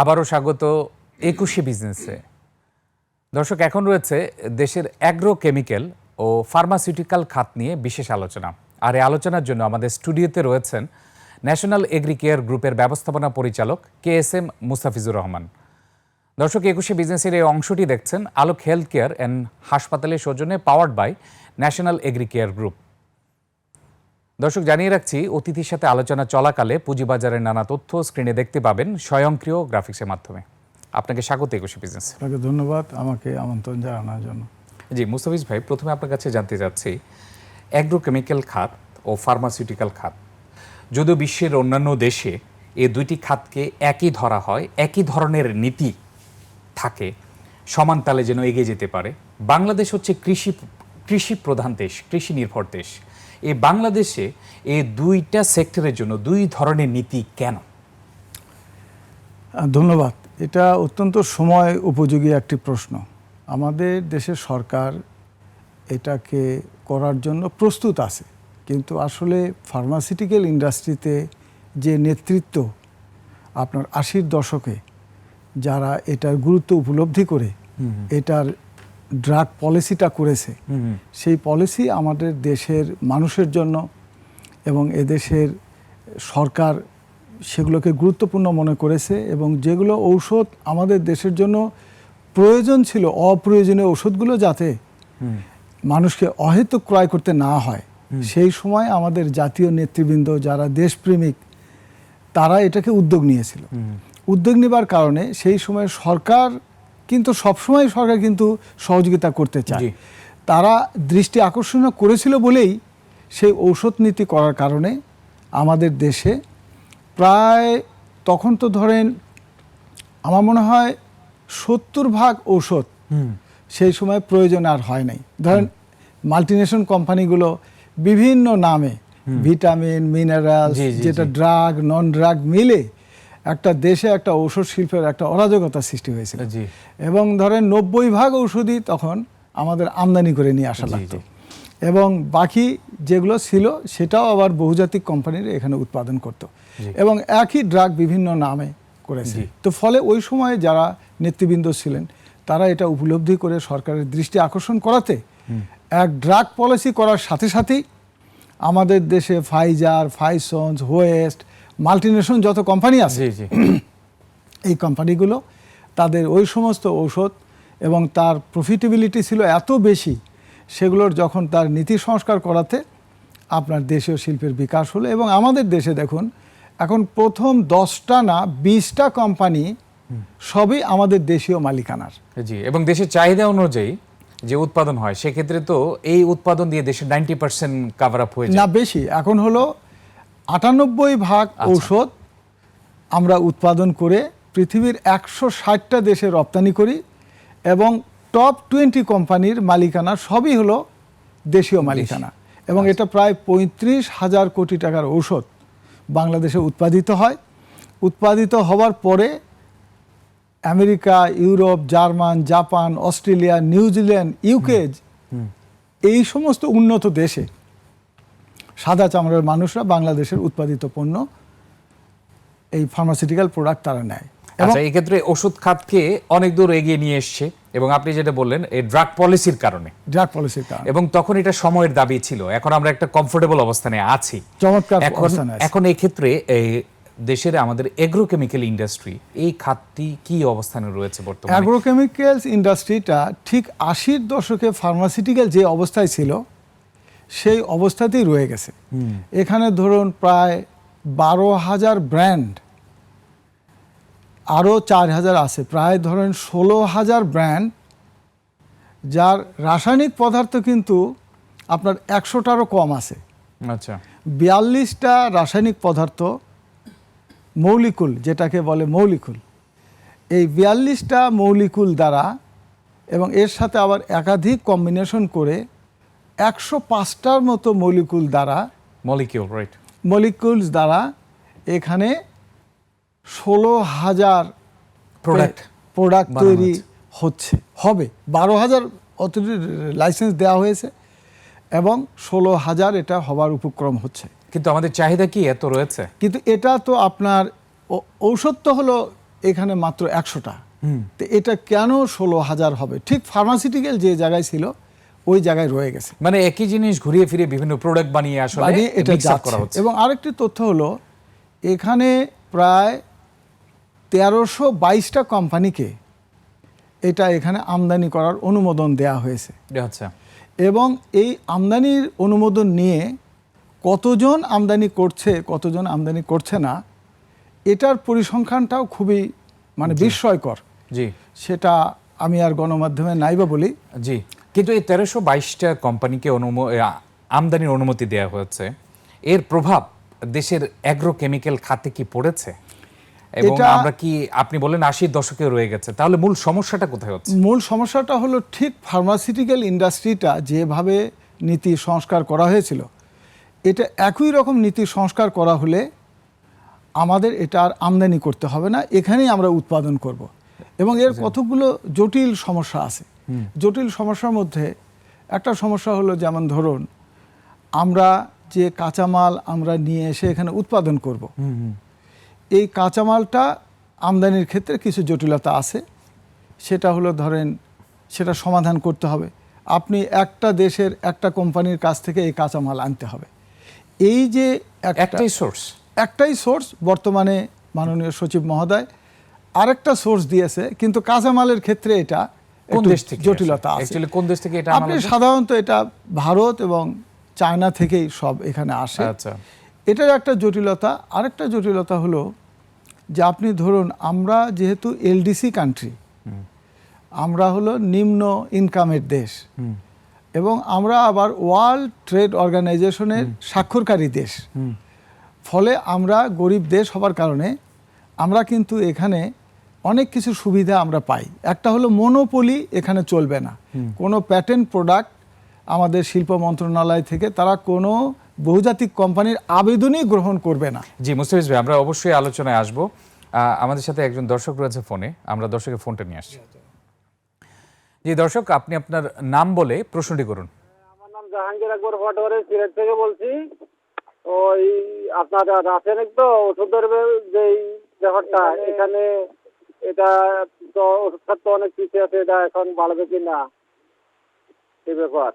আবারও স্বাগত একুশে বিজনেসে দর্শক, এখন রয়েছে দেশের অ্যাগ্রো কেমিক্যাল ও ফার্মাসিউটিক্যাল খাত নিয়ে বিশেষ আলোচনা। আর এই আলোচনার জন্য আমাদের স্টুডিওতে রয়েছেন ন্যাশনাল এগ্রি কেয়ার গ্রুপের ব্যবস্থাপনা পরিচালক K S M Mustafizur Rahman. দর্শক, একুশে বিজনেসের এই অংশটি দেখছেন আলোক হেলথ কেয়ার অ্যান্ড হাসপাতালের সৌজন্যে powered by national agri care group দর্শক জানিয়ে রাখছি অতিথির সাথে আলোচনা চলাকালে পুঁজিবাজারের নানা তথ্য স্ক্রিনে দেখতে পাবেন স্বয়ংক্রিয় গ্রাফিক্সের মাধ্যমে। আপনাকে স্বাগত একুশে বিজনেস আপনাকে ধন্যবাদ আমাকে আমন্ত্রণ জানানোর জন্য। জি মুস্তাফিজ ভাই প্রথমে আপনার কাছে জানতে চাচ্ছি অ্যাগ্রোকেমিক্যাল খাত ও ফার্মাসিউটিক্যাল খাত যদিও বিশ্বের অন্যান্য দেশে এই দুইটি খাতকে একই ধরা হয় একই ধরনের নীতি থাকে সমান তালে যেন এগিয়ে যেতে পারে। বাংলাদেশ হচ্ছে কৃষি কৃষি প্রধান দেশ কৃষি নির্ভর দেশ। এই বাংলাদেশে এই দুইটা সেক্টরের জন্য দুই ধরনের নীতি কেন? ধন্যবাদ। এটা অত্যন্ত সময় উপযোগী একটি প্রশ্ন। আমাদের দেশের সরকার এটাকে করার জন্য প্রস্তুত আছে। কিন্তু আসলে ফার্মাসিউটিক্যাল ইন্ডাস্ট্রিতে যে নেতৃত্ব আপনার আশির দশকে যারা এটার গুরুত্ব উপলব্ধি করে এটার ড্রাগ পলিসিটা করেছে সেই পলিসি আমাদের দেশের মানুষের জন্য এবং এদেশের সরকার সেগুলোকে গুরুত্বপূর্ণ মনে করেছে এবং যেগুলো ঔষধ আমাদের দেশের জন্য প্রয়োজন ছিল অপ্রয়োজনীয় ওষুধগুলো যাতে মানুষকে অহেতুক ক্রয় করতে না হয় সেই সময় আমাদের জাতীয় নেতৃবৃন্দ যারা দেশপ্রেমিক তারা এটাকে উদ্যোগ নিয়েছিল। উদ্যোগ নেবার কারণে সেই সময় সরকার কিন্তু সবসময় সরকার কিন্তু সহযোগিতা করতে চায়। তারা দৃষ্টি আকর্ষণ করেছিল বলেই সেই ঔষধ নীতি করার কারণে আমাদের দেশে প্রায় তখন তো ধরেন আমার মনে হয় সত্তর ভাগ ঔষধ সেই সময় প্রয়োজন আর হয় নাই। ধরেন মাল্টিনেশন কোম্পানিগুলো বিভিন্ন নামে ভিটামিন মিনারেল জি, জি, যেটা ড্রাগ নন ড্রাগ মিলে একটা দেশে একটা ঔষধ শিল্পের একটা অরাজকতা সৃষ্টি হয়েছিল। এবং ধরেন নব্বই ভাগ ঔষধই তখন আমাদের আমদানি করে নিয়ে আসা লাগতো। এবং বাকি যেগুলো ছিল সেটাও আবার বহুজাতিক কোম্পানির এখানে উৎপাদন করত। এবং একই ড্রাগ বিভিন্ন নামে করেছে। তো ফলে ওই সময়ে যারা নেতৃবৃন্দ ছিলেন তারা এটা উপলব্ধি করে সরকারের দৃষ্টি আকর্ষণ করাতে এক ড্রাগ পলিসি করার সাথে সাথেই আমাদের দেশে ফাইজার ফাইসন্স হোয়েস্ট মাল্টিনেশন যত কোম্পানি আছে এই কোম্পানিগুলো তাদের ওই সমস্ত ঔষধ এবং তার প্রফিটেবিলিটি ছিল এত বেশি সেগুলোর যখন তার নীতি সংস্কার করাতে আপনার দেশীয় শিল্পের বিকাশ হলো এবং আমাদের দেশে দেখুন এখন প্রথম দশটা না বিশটা কোম্পানি সবই আমাদের দেশীয় মালিকানার। জি এবং দেশের চাহিদা অনুযায়ী যে উৎপাদন হয় সেক্ষেত্রে তো এই উৎপাদন দিয়ে দেশের নাইনটি পার্সেন্ট কাভার আপ হয়ে না বেশি। এখন হলো আটানব্বই ভাগ ঔষধ আমরা উৎপাদন করে পৃথিবীর একশো ষাটটা দেশে রপ্তানি করি এবং টপ টোয়েন্টি কোম্পানির মালিকানা সবই হলো দেশীয় মালিকানা। এবং এটা প্রায় পঁয়ত্রিশ হাজার কোটি টাকার ঔষধ বাংলাদেশে উৎপাদিত হয়। উৎপাদিত হওয়ার পরে America Europe German Japan Australia New Zealand UK এই সমস্ত উন্নত দেশে সাদা চামড়ার মানুষরা বাংলাদেশের উৎপাদিত পণ্য এই ফার্মাসিউটিক্যাল প্রোডাক্ট তারা নেয়। আচ্ছা এই ক্ষেত্রে ওষুধ খাতকে অনেক দূর এগিয়ে নিয়ে এসছে এবং আপনি যেটা বললেন এই ড্রাগ পলিসির কারণে। ড্রাগ পলিসির কারণে। এবং তখন এটা সময়ের দাবি ছিল। এখন আমরা একটা কমফোর্টেবল অবস্থানে আছি। চমৎকার এখন অবস্থানে এখন এই ক্ষেত্রে এই দেশের আমাদের এগ্রোকেমিক্যাল ইন্ডাস্ট্রি এই খাতটি কি অবস্থানে রয়েছে বর্তমানে? অ্যাগ্রোকেমিক্যালস ইন্ডাস্ট্রিটা ঠিক আশির দশকে ফার্মাসিউটিক্যাল যে অবস্থায় ছিল সেই অবস্থাতেই রয়ে গেছে। এখানে ধরুন প্রায় বারো হাজার ব্র্যান্ড আরও চার হাজার আছে। প্রায় ধরেন ষোলো হাজার ব্র্যান্ড যার রাসায়নিক পদার্থ কিন্তু আপনার একশোটারও কম আছে। আচ্ছা। বিয়াল্লিশটা রাসায়নিক পদার্থ মৌলিকুল যেটাকে বলে মৌলিকুল। এই বিয়াল্লিশটা মৌলিকুল দ্বারা এবং এর সাথে আবার একাধিক কম্বিনেশন করে একশো পাঁচটার মতো মলিকুল দ্বারা মলিকিউল রাইট মলিকুলস দ্বারা এখানে ষোলো হাজার প্রোডাক্ট প্রোডাক্ট তৈরি হচ্ছে হবে। বারো হাজার অত লাইসেন্স দেওয়া হয়েছে এবং ষোলো হাজার এটা হবার উপক্রম হচ্ছে। কিন্তু আমাদের চাহিদা কি? এত রয়েছে। কিন্তু এটা তো আপনার ঔষধ তো হলো এখানে মাত্র একশোটা। তো এটা কেন ষোলো হাজার হবে? ঠিক ফার্মাসিউটিক্যাল যে জায়গায় ছিল ওই জায়গায় রয়ে গেছে। মানে একই জিনিস ঘুরিয়ে ফিরে বিভিন্ন প্রোডাক্ট বানিয়ে আসলে এটা করা হচ্ছে। এবং আরেকটি তথ্য হলো এখানে প্রায় তেরোশো বাইশটা কোম্পানিকে এটা এখানে আমদানি করার অনুমোদন দেয়া হয়েছে। আচ্ছা এবং এই আমদানির অনুমোদন নিয়ে কতজন আমদানি করছে কতজন আমদানি করছে না এটার পরিসংখ্যানটাও খুবই মানে বিস্ময়কর। জি। সেটা আমি আর গণমাধ্যমে নাইবা বলি। জি। কিন্তু এই তেরোশো বাইশটা কোম্পানিকে অনুমো আমদানির অনুমতি দেওয়া হয়েছে। এর প্রভাব দেশের অ্যাগ্রো কেমিক্যাল খাতে কি পড়েছে? এবং এটা- আমরা কি আপনি বলেন আশির দশকে রয়ে গেছে তাহলে মূল সমস্যাটা কোথায় হচ্ছে? মূল সমস্যাটা হলো ঠিক ফার্মাসিউটিক্যাল ইন্ডাস্ট্রিটা যেভাবে নীতি সংস্কার করা হয়েছিল এটা একই রকম নীতি সংস্কার করা হলে আমাদের এটা আর আমদানি করতে হবে না এখানেই আমরা উৎপাদন করব। এবং এর কতগুলো জটিল সমস্যা আছে। জটিল সমস্যার মধ্যে একটা সমস্যা হলো যেমন ধরুন আমরা যে কাঁচামাল আমরা নিয়ে এসে এখানে উৎপাদন করব। এই কাঁচামালটা আমদানির ক্ষেত্রে কিছু জটিলতা আছে। সেটা হলো ধরেন সেটা সমাধান করতে হবে। আপনি একটা দেশের একটা কোম্পানির কাছ থেকে এই কাঁচামাল আনতে হবে। এই যে একটা একটাই সোর্স একটাই সোর্স বর্তমানে মাননীয় সচিব মহোদয় আরেকটা সোর্স দিয়েছে কিন্তু কাঁচামালের ক্ষেত্রে এটা কোন দেশ থেকে জটিলতা আছে। কোন দেশ থেকে এটা আপনি সাধারণত এটা ভারত এবং চায়না থেকেই সব এখানে আসে। আচ্ছা। এটার একটা জটিলতা। আরেকটা জটিলতা হলো যে আপনি ধরুন আমরা যেহেতু এলডিসি কান্ট্রি আমরা হলো নিম্ন ইনকামের দেশ এবং আমরা আবার ওয়ার্ল্ড ট্রেড অর্গানাইজেশনের স্বাক্ষরকারী দেশ। ফলে আমরা গরিব দেশ হবার কারণে আমরা কিন্তু এখানে অনেক কিছু সুবিধা আমরা পাই। একটা হলো মনোপলি এখানে চলবে না। কোনো প্যাটেন্ট প্রোডাক্ট আমাদের শিল্প মন্ত্রণালয় থেকে তারা কোনো বহুজাতিক কোম্পানির আবেদনই গ্রহণ করবে না। জি মুস্তাফিজ ভাই আমরা অবশ্যই আলোচনায় আসব। আমাদের সাথে একজন দর্শক রয়েছে ফোনে। আমরা দর্শকের ফোনটা নিয়ে আসছি। জি দর্শক আপনি আপনার নাম বলে প্রশ্নটি করুন। আমার নাম জাহাঙ্গীর আকবর পাটোয়ারি সিলেট থেকে বলছি। ওই আপনার রাসায়নিক তো ওষুধের যেই ব্যাপারটা এখানে এটা তো ওষুধ তো অনেক পিছিয়ে আছে এটা এখন বাড়বে কি না? এই ব্যাপার।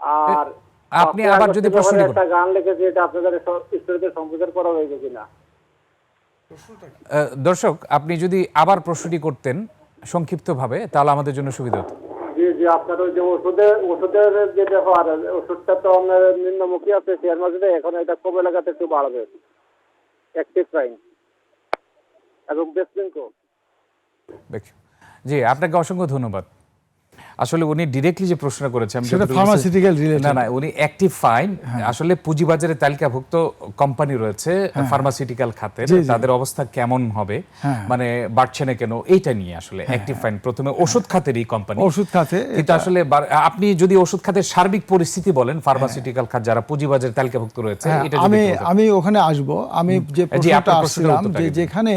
আর আপনি আবার যদি প্রশ্নটি করুন। একটা গান লিখেছি এটা আপনাদের স্টোরিতে সম্প্রচার করা হয়েছে কিনা দর্শক আপনি যদি আবার প্রশ্নটি করতেন সংক্ষিপ্তভাবে তাহলে আমাদের জন্য সুবিধা হতো। জি জি আপনার ওই যে ওষুধের ওষুধের যে ব্যাপার ওষুধটা তো আপনার নিম্নমুখী আছে শেয়ার মার্কেটে এখন এটা কবে লাগাতে একটু বাড়বে। অ্যাক্টিভ প্রাইম এবং দেখি জি আপনাকে অসংখ্য ধন্যবাদ। আসলে উনি ডিরেক্টলি যে প্রশ্ন করেছেন আমি সেটা pharmaceutical related। না না উনি অ্যাক্টিভ ফাইন আসলে পুঁজিবাজারে তালিকাভুক্ত কোম্পানি রয়েছে ফার্মাসিউটিক্যাল খাতের। জি। তাদের অবস্থা কেমন হবে? হ্যাঁ। মানে বাড়ছে না কেন? এইটা নিয়ে আসলে অ্যাক্টিভ ফাইন প্রথমে ওষুধ খাতেরই কোম্পানি ওষুধ খাতে কিন্তু আসলে আপনি যদি ওষুধ খাতের সার্বিক পরিস্থিতি বলেন ফার্মাসিউটিক্যাল খাত যারা পুঁজিবাজারে তালিকাভুক্ত রয়েছে হ্যাঁ, এটা আমি আমি ওখানে আসব। আমি যে প্রশ্নটা উত্তরটা যে যেখানে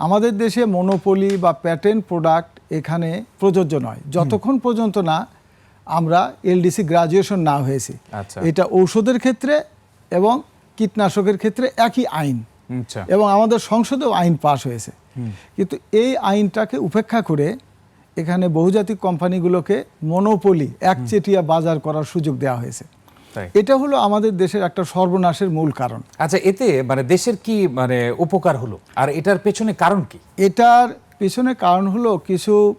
আমাদের দেশে মনোপলি বা প্যাটেন্ট প্রোডাক্ট এখানে প্রযোজ্য নয়। যতক্ষণ পর্যন্ত না আমরা এলডিসি গ্রাজুয়েশন না হয়েছি। আচ্ছা। এটা ঔষধের ক্ষেত্রে এবং কীটনাশকের ক্ষেত্রে একই আইন। আচ্ছা। এবং আমাদের সংসদেও আইন পাশ হয়েছে। কিন্তু এই আইনটাকে উপেক্ষা করে এখানে বহুজাতিক কোম্পানিগুলোকে মনোপলি একচেটিয়া বাজার করার সুযোগ দেওয়া হয়েছে। এটা হলো আমাদের দেশের একটা সর্বনাশের মূল কারণ। আচ্ছা এতে মানে দেশের কি মানে উপকার হলো? আর এটার পেছনে কারণ কি? এটার পিছনে কারণ হলো কিছু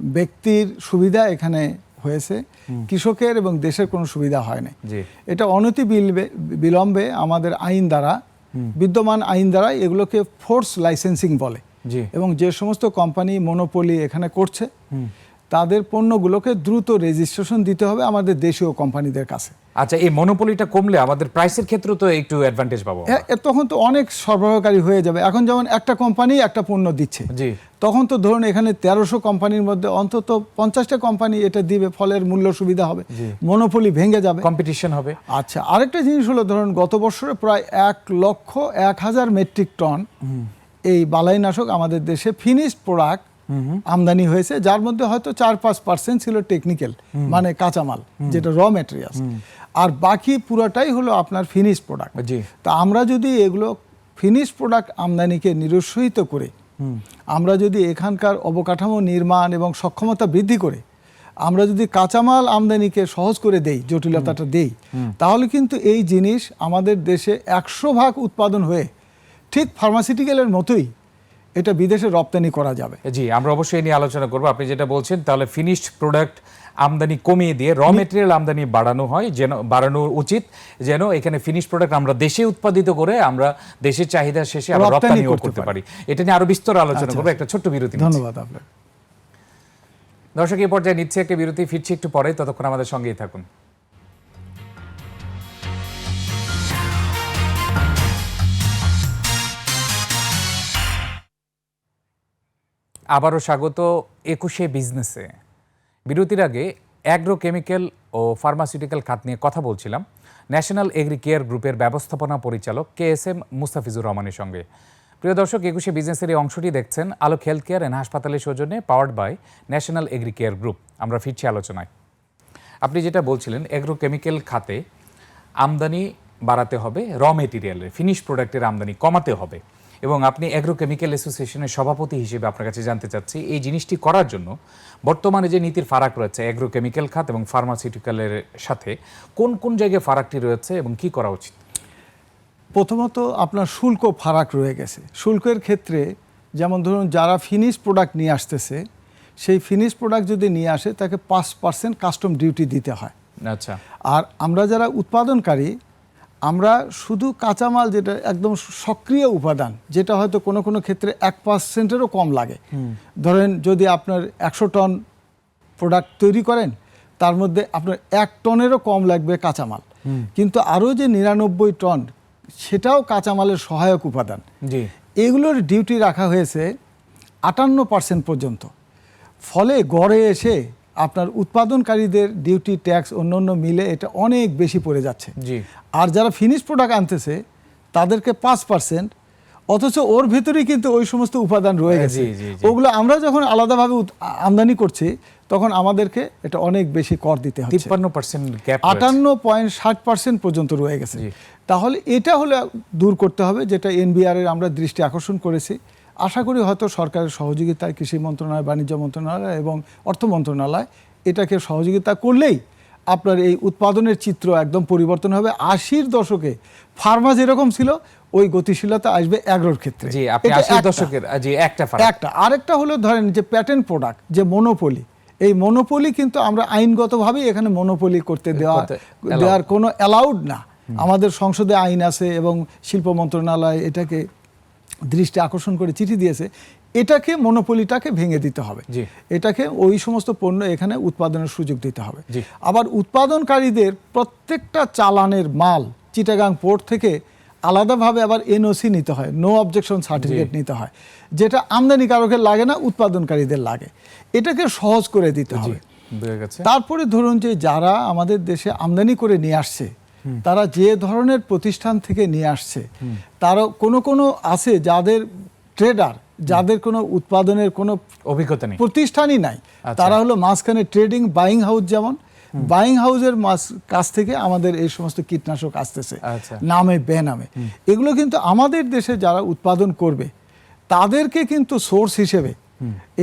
ব্যক্তির সুবিধা এখানে হয়েছে। কৃষকের এবং দেশের কোনো সুবিধা হয় না এটা অনতি বিলবে- বিলম্বে আমাদের আইন দ্বারা বিদ্যমান আইন দ্বারা এগুলোকে ফোর্স লাইসেন্সিং বলে। এবং যে সমস্ত কোম্পানি মনোপলি এখানে করছে তাদের পণ্যগুলোকে দ্রুত রেজিস্ট্রেশন দিতে হবে আমাদের দেশীয় কোম্পানিদের কাছে। আচ্ছা এই মনোপলিটা কমলে আমাদের প্রাইসের ক্ষেত্রে তো একটু অ্যাডভান্টেজ পাবো তখন তো অনেক সরবরাহকারী হয়ে যাবে। এখন যেমন একটা কোম্পানি একটা পণ্য দিচ্ছে। জি। তখন তো ধরুন এখানে তেরোশো কোম্পানির মধ্যে অন্তত পঞ্চাশটা কোম্পানি এটা দিবে ফলের মূল্য সুবিধা হবে। মনোপলি ভেঙে যাবে। কম্পিটিশন হবে। আচ্ছা আরেকটা জিনিস হলো ধরুন গত বছরে প্রায় এক লক্ষ এক হাজার মেট্রিক টন এই বালাইনাশক আমাদের দেশে ফিনিশড প্রোডাক্ট আমদানি হয়েছে যার মধ্যে হয়তো চার পাঁচ পার্সেন্ট ছিল টেকনিক্যাল মানে কাঁচামাল যেটা র মেটেরিয়ালস আর বাকি পুরোটাই হলো আপনার ফিনিশ প্রোডাক্ট তা আমরা যদি এগুলো ফিনিশ প্রোডাক্ট আমদানিকে নিরুৎসাহিত করে আমরা যদি এখানকার অবকাঠামো নির্মাণ এবং সক্ষমতা বৃদ্ধি করে আমরা যদি কাঁচামাল আমদানিকে সহজ করে দেই জটিলতাটা দেই তাহলে কিন্তু এই জিনিস আমাদের দেশে একশো ভাগ উৎপাদন হয়ে ঠিক ফার্মাসিউটিক্যালের মতোই এটা বিদেশে রপ্তানি করা যাবে। জি আমরা অবশ্যই নিয়ে আলোচনা করব। আপনি যেটা বলছেন তাহলে ফিনিশড প্রোডাক্ট আমদানি কমিয়ে দিয়ে র মেটেরিয়াল আমদানি বাড়ানো হয় যেন বাড়ানো উচিত যেন এখানে ফিনিশ প্রোডাক্ট আমরা দেশে উৎপাদিত করে আমরা দেশের চাহিদা শেষে আবার রপ্তানি করতে পারি। এটা নিয়ে আরও বিস্তর আলোচনা আচ্ছা, করব একটা ছোট্ট বিরতি ধন্যবাদ আপনাকে। দর্শক এই পর্যায়ে নিচ্ছে একটা বিরতি ফিরছি একটু পরে ততক্ষণ আমাদের সঙ্গেই থাকুন। আবারও স্বাগত একুশে বিজনেসে। বিরতির আগে অ্যাগ্রো কেমিক্যাল ও ফার্মাসিউটিক্যাল খাত নিয়ে কথা বলছিলাম ন্যাশনাল এগ্রি কেয়ার গ্রুপের ব্যবস্থাপনা পরিচালক কে এস এম মুস্তাফিজুর রহমানের সঙ্গে। প্রিয় দর্শক, একুশে বিজনেসের এই অংশটি দেখছেন আলোক হেলথ কেয়ার অ্যান্ড হাসপাতালের সৌজন্যে powered by national agri care group. আমরা ফিরছি আলোচনায়। আপনি যেটা বলছিলেন এগ্রো কেমিক্যাল খাতে আমদানি বাড়াতে হবে, র মেটেরিয়ালের ফিনিশ প্রোডাক্টের আমদানি কমাতে হবে। এবং আপনি অ্যাগ্রো কেমিক্যাল অ্যাসোসিয়েশনের সভাপতি হিসেবে আপনার কাছে জানতে চাচ্ছি এই জিনিসটি করার জন্য বর্তমানে যে নীতির ফারাক রয়েছে অ্যাগ্রো কেমিক্যাল খাত এবং ফার্মাসিউটিক্যালের সাথে কোন কোন জায়গায় ফারাকটি রয়েছে এবং কি করা উচিত? প্রথমত আপনার শুল্ক ফারাক রয়ে গেছে। শুল্কের ক্ষেত্রে যেমন ধরুন যারা ফিনিশ প্রোডাক্ট নিয়ে আসতেছে সেই ফিনিশ প্রোডাক্ট যদি নিয়ে আসে তাকে পাঁচ পার্সেন্ট কাস্টম ডিউটি দিতে হয়। আচ্ছা। আর আমরা যারা উৎপাদনকারী আমরা শুধু কাঁচামাল যেটা একদম সক্রিয় উপাদান যেটা হয়তো কোনো কোনো ক্ষেত্রে এক পার্সেন্টেরও কম লাগে। ধরেন যদি আপনার একশো টন প্রোডাক্ট তৈরি করেন তার মধ্যে আপনার এক টনেরও কম লাগবে কাঁচামাল। কিন্তু আরও যে নিরানব্বই টন সেটাও কাঁচামালের সহায়ক উপাদান। এগুলোর ডিউটি রাখা হয়েছে আটান্ন পার্সেন্ট পর্যন্ত। ফলে গড়ে এসে আপনার উৎপাদনকারীদের ডিউটি ট্যাক্স অন্য অন্য মিলে এটা অনেক বেশি পড়ে যাচ্ছে। আর যারা ফিনিশ প্রোডাক্ট আনতেছে তাদেরকে পাঁচ পার্সেন্ট অথচ ওর ভেতরেই কিন্তু ওই সমস্ত উপাদান রয়ে হ্যাঁ, গেছে। ওগুলো আমরা যখন আলাদাভাবে আমদানি করছি তখন আমাদেরকে এটা অনেক বেশি কর দিতে হবে তিপ্পান্ন পার্সেন্ট আটান্ন পয়েন্ট ষাট পার্সেন্ট পর্যন্ত রয়ে গেছে। তাহলে এটা হলে দূর করতে হবে যেটা এনবিআর এর আমরা দৃষ্টি আকর্ষণ করেছি। আশা করি হয়তো সরকারের সহযোগিতায় কৃষি মন্ত্রণালয় বাণিজ্য মন্ত্রণালয় এবং অর্থ মন্ত্রণালয় এটাকে সহযোগিতা করলেই আপনার এই উৎপাদনের চিত্র একদম পরিবর্তন হবে। আশির দশকে ফার্মা যেরকম ছিল ওই গতিশীলতা আসবে এগ্রোর ক্ষেত্রে। জি আপনি এটা আশি একটা। দশকের জি একটা একটা। আরেকটা হলো ধরেন যে প্যাটেন্ট প্রোডাক্ট যে মনোপলি এই মনোপলি কিন্তু আমরা আইনগতভাবেই এখানে মনোপলি করতে দেওয়া দেওয়ার কোনো অ্যালাউড না। আমাদের সংসদে আইন আছে এবং শিল্প মন্ত্রণালয় এটাকে দৃষ্টি আকর্ষণ করে চিঠি দিয়েছে এটাকে মনোপলিটাকে ভেঙে দিতে হবে। এটাকে ওই সমস্ত পণ্য এখানে উৎপাদনের সুযোগ দিতে হবে। আবার উৎপাদনকারীদের প্রত্যেকটা চালানের মাল চিটাগাং পোর্ট থেকে আলাদাভাবে আবার এনওসি নিতে হয় নো অবজেকশন সার্টিফিকেট নিতে হয় যেটা আমদানিকারকের লাগে না উৎপাদনকারীদের লাগে। এটাকে সহজ করে দিতে হবে। তারপরে ধরুন যে যারা আমাদের দেশে আমদানি করে নিয়ে আসছে তারা যে ধরনের প্রতিষ্ঠান থেকে নিয়ে আসছে তারা কোনো কোনো আছে যাদের ট্রেডার যাদের কোনো উৎপাদনের কোনো অভিজ্ঞতা নেই। প্রতিষ্ঠানই নাই। আচ্ছা। তারা হলো মাঝখানে ট্রেডিং বাইং হাউস যেমন বাইং হাউসের মাস কাছ থেকে আমাদের এই সমস্ত কীটনাশক আসতেছে আচ্ছা। নামে বেনামে। এগুলো কিন্তু আমাদের দেশে যারা উৎপাদন করবে তাদেরকে কিন্তু সোর্স হিসেবে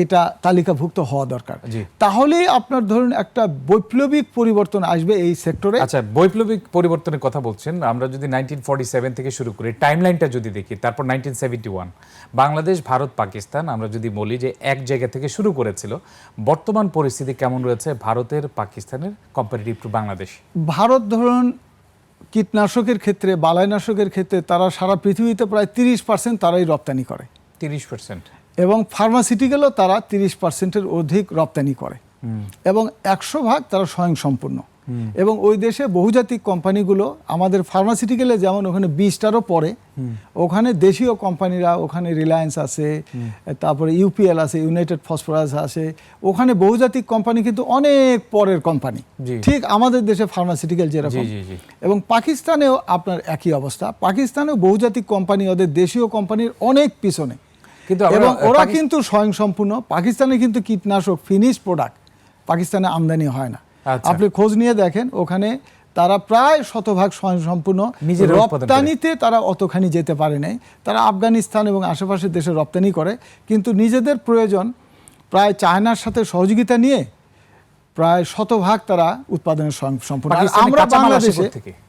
এটা তালিকাভুক্ত হওয়া দরকার। তাহলেই আপনার ধরুন একটা বৈপ্লবিক পরিবর্তন আসবে এই সেক্টরে। আচ্ছা বৈপ্লবিক পরিবর্তনের কথা বলছেন। আমরা যদি নাইনটিন থেকে শুরু করি টাইমলাইনটা যদি দেখি তারপর নাইনটিন বাংলাদেশ ভারত পাকিস্তান আমরা যদি বলি যে এক জায়গা থেকে শুরু করেছিল বর্তমান পরিস্থিতি কেমন রয়েছে ভারতের পাকিস্তানের কম্পারেটিভ টু বাংলাদেশ? ভারত ধরুন কীটনাশকের ক্ষেত্রে বালাইনাশকের ক্ষেত্রে তারা সারা পৃথিবীতে প্রায় তিরিশ পার্সেন্ট তারাই রপ্তানি করে। তিরিশ পার্সেন্ট এবং ফার্মাসিউটিক্যালও তারা তিরিশ পার্সেন্টের অধিক রপ্তানি করে। এবং একশো ভাগ তারা স্বয়ংসম্পূর্ণ। এবং ওই দেশে বহুজাতিক কোম্পানিগুলো আমাদের ফার্মাসিউটিক্যালে যেমন ওখানে বিশটারও পড়ে ওখানে দেশীয় কোম্পানিরা ওখানে রিলায়েন্স আছে তারপরে ইউপিএল আছে ইউনাইটেড ফসফরাস আছে ওখানে বহুজাতিক কোম্পানি কিন্তু অনেক পরের কোম্পানি। ঠিক আমাদের দেশে ফার্মাসিউটিক্যাল যেরকম। এবং পাকিস্তানেও আপনার একই অবস্থা। পাকিস্তানেও বহুজাতিক কোম্পানি ওদের দেশীয় কোম্পানির অনেক পিছনে। কিন্তু এবং ওরা কিন্তু স্বয়ংসম্পূর্ণ। পাকিস্তানে কিন্তু কীটনাশক ফিনিশ প্রোডাক্ট পাকিস্তানে আমদানি হয় না। আচ্ছা। আপনি খোঁজ নিয়ে দেখেন ওখানে তারা প্রায় শতভাগ স্বয়ংসম্পূর্ণ। রপ্তানিতে তারা অতখানি যেতে পারে নাই। তারা আফগানিস্তান এবং আশেপাশের দেশে রপ্তানি করে। কিন্তু নিজেদের প্রয়োজন প্রায় চায়নার সাথে সহযোগিতা নিয়ে প্রায় শতভাগ তারা উৎপাদনের স্বয়ং- সম্পূর্ণ আমরা বাংলাদেশে থেকে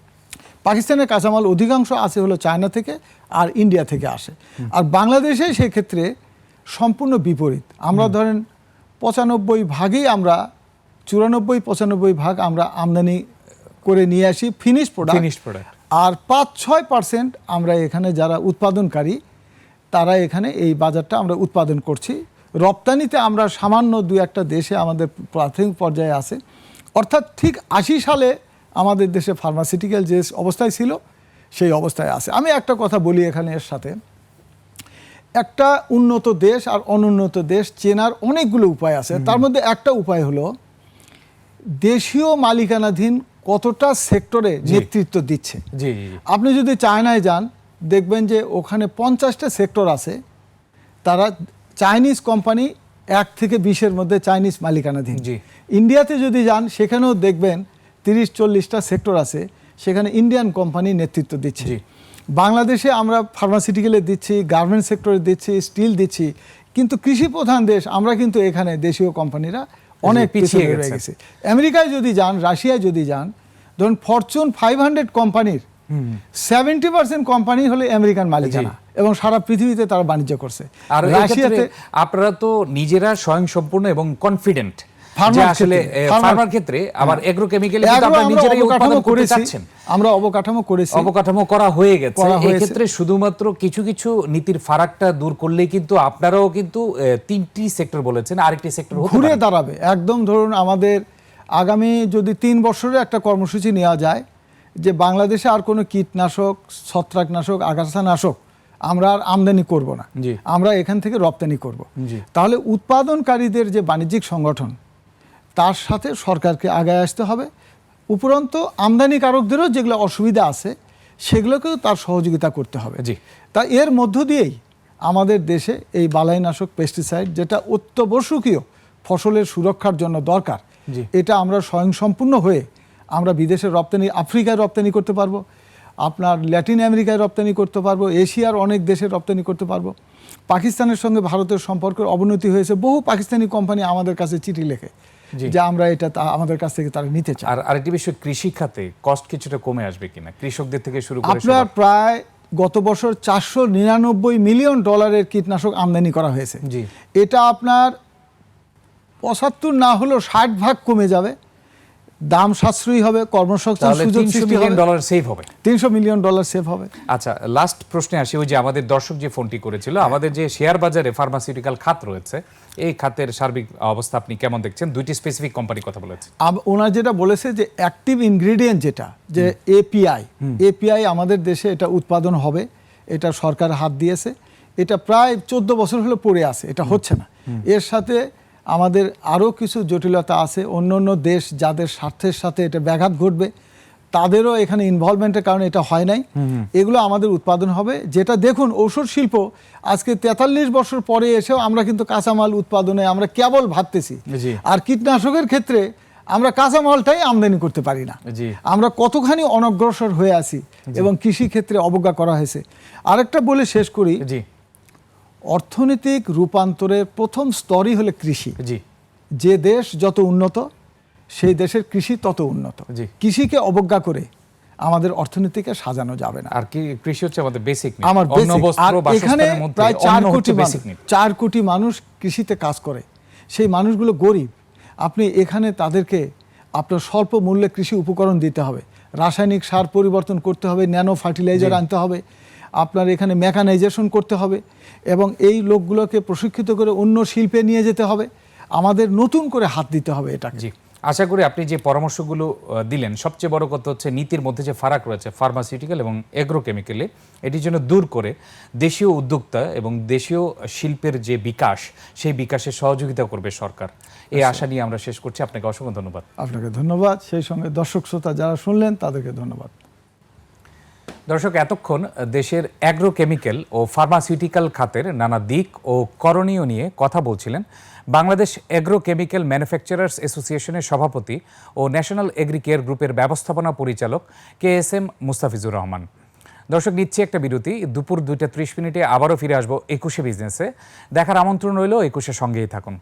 পাকিস্তানের কাঁচামাল অধিকাংশ আসে হলো চায়না থেকে আর ইন্ডিয়া থেকে আসে। আর বাংলাদেশে সেক্ষেত্রে সম্পূর্ণ বিপরীত। আমরা ধরেন পঁচানব্বই ভাগই আমরা চুরানব্বই পঁচানব্বই ভাগ আমরা আমদানি করে নিয়ে আসি ফিনিশ প্রোডাক্ট product। আর পাঁচ ছয় পার্সেন্ট আমরা এখানে যারা উৎপাদনকারী তারা এখানে এই বাজারটা আমরা উৎপাদন করছি। রপ্তানিতে আমরা সামান্য দু একটা দেশে আমাদের প্রাথমিক পর্যায়ে আছে। অর্থাৎ ঠিক আশি সালে আমাদের দেশে ফার্মাসিউটিক্যাল যে অবস্থায় ছিল সেই অবস্থায় আছে। আমি একটা কথা বলি এখানে এর সাথে। একটা উন্নত দেশ আর অনুন্নত দেশ চেনার অনেকগুলো উপায় আছে। তার মধ্যে একটা উপায় হলো দেশীয় মালিকানাধীন কতটা সেক্টরে নেতৃত্ব দিচ্ছে। আপনি যদি চায়নায় যান দেখবেন যে ওখানে পঞ্চাশটা সেক্টর আছে। তারা চাইনিজ কোম্পানি এক থেকে বিশের মধ্যে চাইনিজ মালিকানাধীন। ইন্ডিয়াতে যদি যান সেখানেও দেখবেন তিরিশ চল্লিশটা সেক্টর আছে সেখানে ইন্ডিয়ান কোম্পানি নেতৃত্ব দিচ্ছে। বাংলাদেশে আমরা ফার্মাসিউটিক্যালে দিচ্ছি গার্মেন্ট সেক্টরে দিচ্ছি স্টিল দিচ্ছি কিন্তু কৃষি প্রধান দেশ আমরা কিন্তু এখানে দেশীয় কোম্পানিরা অনেক পিছিয়ে রয়ে গেছে। আমেরিকায় যদি যান রাশিয়ায় যদি যান ধরুন ফরচুন ফাইভ হান্ড্রেড কোম্পানির সেভেন্টি পার্সেন্ট কোম্পানি হলে আমেরিকান মালিকানা এবং সারা পৃথিবীতে তারা বাণিজ্য করছে। আর রাশিয়াতে আপনারা তো নিজেরা স্বয়ং সম্পূর্ণ এবং কনফিডেন্ট আসলে ফার্মার ক্ষেত্রে আবার এগ্রোকেমিক্যালি এগুলো আমরা নিজেরাই উৎপাদন করতে চাচ্ছেন। আমরা অবকাঠামো করেছি। অবকাঠামো করা হয়ে গেছে। এই ক্ষেত্রে শুধুমাত্র কিছু কিছু নীতির ফারাকটা দূর করলেই কিন্তু আপনারাও কিন্তু তিনটি সেক্টর বলেছেন আরেকটি সেক্টর ঘুরে দাঁড়াবে। একদম ধরুন আমাদের আগামী যদি তিন বছরের একটা কর্মসূচি নেওয়া যায় যে বাংলাদেশে আর কোনো কীটনাশক ছত্রাকনাশক আগাছানাশক আমরা আর আমদানি করব না। আমরা এখান থেকে রপ্তানি করব। তাহলে উৎপাদনকারীদের যে বাণিজ্যিক সংগঠন তার সাথে সরকারকে আগায় আসতে হবে উপরন্ত আমদানিকারকদেরও যেগুলো অসুবিধা আছে সেগুলোকেও তার সহযোগিতা করতে হবে জি। তা এর মধ্য দিয়েই আমাদের দেশে এই বালাইনাশক পেস্টিসাইড যেটা অত্যাবশ্যকীয় ফসলের সুরক্ষার জন্য দরকার জি। এটা আমরা স্বয়ংসম্পূর্ণ হয়ে আমরা বিদেশে রপ্তানি আফ্রিকায় রপ্তানি করতে পারব আপনার ল্যাটিন আমেরিকায় রপ্তানি করতে পারব এশিয়ার অনেক দেশে রপ্তানি করতে পারব পাকিস্তানের সঙ্গে ভারতের সম্পর্কের অবনতি হয়েছে বহু পাকিস্তানি কোম্পানি আমাদের কাছে চিঠি লেখে। যে আমরা এটা আমাদের কাছ থেকে তারা নিতে চায়। আর আরেকটি বিষয় কৃষি খাতে কস্ট কিছুটা কমে আসবে কিনা? কৃষকদের থেকে শুরু করে আপনার প্রায় গত বছর চারশো নিরানব্বই মিলিয়ন ডলারের কীটনাশক আমদানি করা হয়েছে। জি। এটা আপনার পঁচাত্তর না হলেও ষাট ভাগ কমে যাবে। দাম সাশ্রয়ী হবে কর্মসংস্থান সুযোগ সৃষ্টি হবে। ডলার সেভ হবে। তিনশো মিলিয়ন ডলার সেভ হবে। আচ্ছা লাস্ট প্রশ্নে আসি ওই যে আমাদের দর্শক যে ফোনটি করেছিল আমাদের যে শেয়ার বাজারে ফার্মাসিউটিক্যাল খাত রয়েছে এই খাতের সার্বিক অবস্থা আপনি কেমন দেখছেন? দুইটি স্পেসিফিক কোম্পানি কথা বলেছে আব- ওনার যেটা বলেছে যে অ্যাক্টিভ ইনগ্রেডিয়েন্ট যেটা যে এপিআই এপিআই আমাদের দেশে এটা উৎপাদন হবে এটা সরকার হাত দিয়েছে। এটা প্রায় চোদ্দ বছর হলো পড়ে আছে এটা হচ্ছে না। এর সাথে আমাদের আরও কিছু জটিলতা আছে অন্য অন্য দেশ যাদের স্বার্থের সাথে এটা ব্যাঘাত ঘটবে তাদেরও এখানে ইনভলভমেন্টের কারণে এটা হয় নাই। এগুলো আমাদের উৎপাদন হবে। যেটা দেখুন ঔষধ শিল্প আজকে তেতাল্লিশ বছর পরে এসেও আমরা কিন্তু কাঁচামাল উৎপাদনে আমরা কেবল ভাবতেছি। আর কীটনাশকের ক্ষেত্রে আমরা কাঁচামালটাই আমদানি করতে পারি না। আমরা কতখানি অনগ্রসর হয়ে আছি এবং কৃষি ক্ষেত্রে অবজ্ঞা করা হয়েছে। আরেকটা বলে শেষ করি। অর্থনৈতিক রূপান্তরের প্রথম স্তরই হলো কৃষি। যে দেশ যত উন্নত সেই দেশের কৃষি তত উন্নত। কৃষিকে অবজ্ঞা করে আমাদের অর্থনীতিকে সাজানো যাবে না। আর কি কৃষি হচ্ছে আমাদের বেসিক আমার আর এখানে প্রায় চার কোটি চার কোটি মানুষ কৃষিতে কাজ করে। সেই মানুষগুলো গরিব। আপনি এখানে তাদেরকে আপনার স্বল্প মূল্যে কৃষি উপকরণ দিতে হবে। রাসায়নিক সার পরিবর্তন করতে হবে ন্যানো ফার্টিলাইজার আনতে হবে। আপনার এখানে মেকানাইজেশন করতে হবে এবং এই লোকগুলোকে প্রশিক্ষিত করে অন্য শিল্পে নিয়ে যেতে হবে। আমাদের নতুন করে হাত দিতে হবে এটাকে। আশা করি আপনি যে পরামর্শগুলো দিলেন সবচেয়ে বড় কথা হচ্ছে নীতির মধ্যে যে ফারাক রয়েছে ফার্মাসিউটিক্যাল এবং এগ্রোকেমিক্যালে এটির জন্য দূর করে দেশীয় উদ্যোক্তা এবং দেশীয় শিল্পের যে বিকাশ সেই বিকাশে সহযোগিতা করবে সরকার। এই আশা নিয়ে আমরা শেষ করছি। আপনাকে অসংখ্য ধন্যবাদ। আপনাকে ধন্যবাদ। সেই সঙ্গে দর্শক শ্রোতা যারা শুনলেন তাদেরকে ধন্যবাদ। দর্শক, এতক্ষণ দেশের অ্যাগ্রোকেমিক্যাল ও ফার্মাসিউটিক্যাল খাতের নানা দিক ও করণীয় নিয়ে কথা বলছিলেন বাংলাদেশ অ্যাগ্রোকেমিক্যাল ম্যানুফ্যাকচারার্স অ্যাসোসিয়েশনের সভাপতি ও ন্যাশনাল এগ্রি কেয়ার গ্রুপের ব্যবস্থাপনা পরিচালক K S M Mustafizur Rahman. দর্শক, নিচ্ছে একটা বিরতি। দুপুর দুইটা ত্রিশ মিনিটে আবারও ফিরে আসব একুশে বিজনেসে দেখার আমন্ত্রণ রইল একুশে সঙ্গেই থাকুন।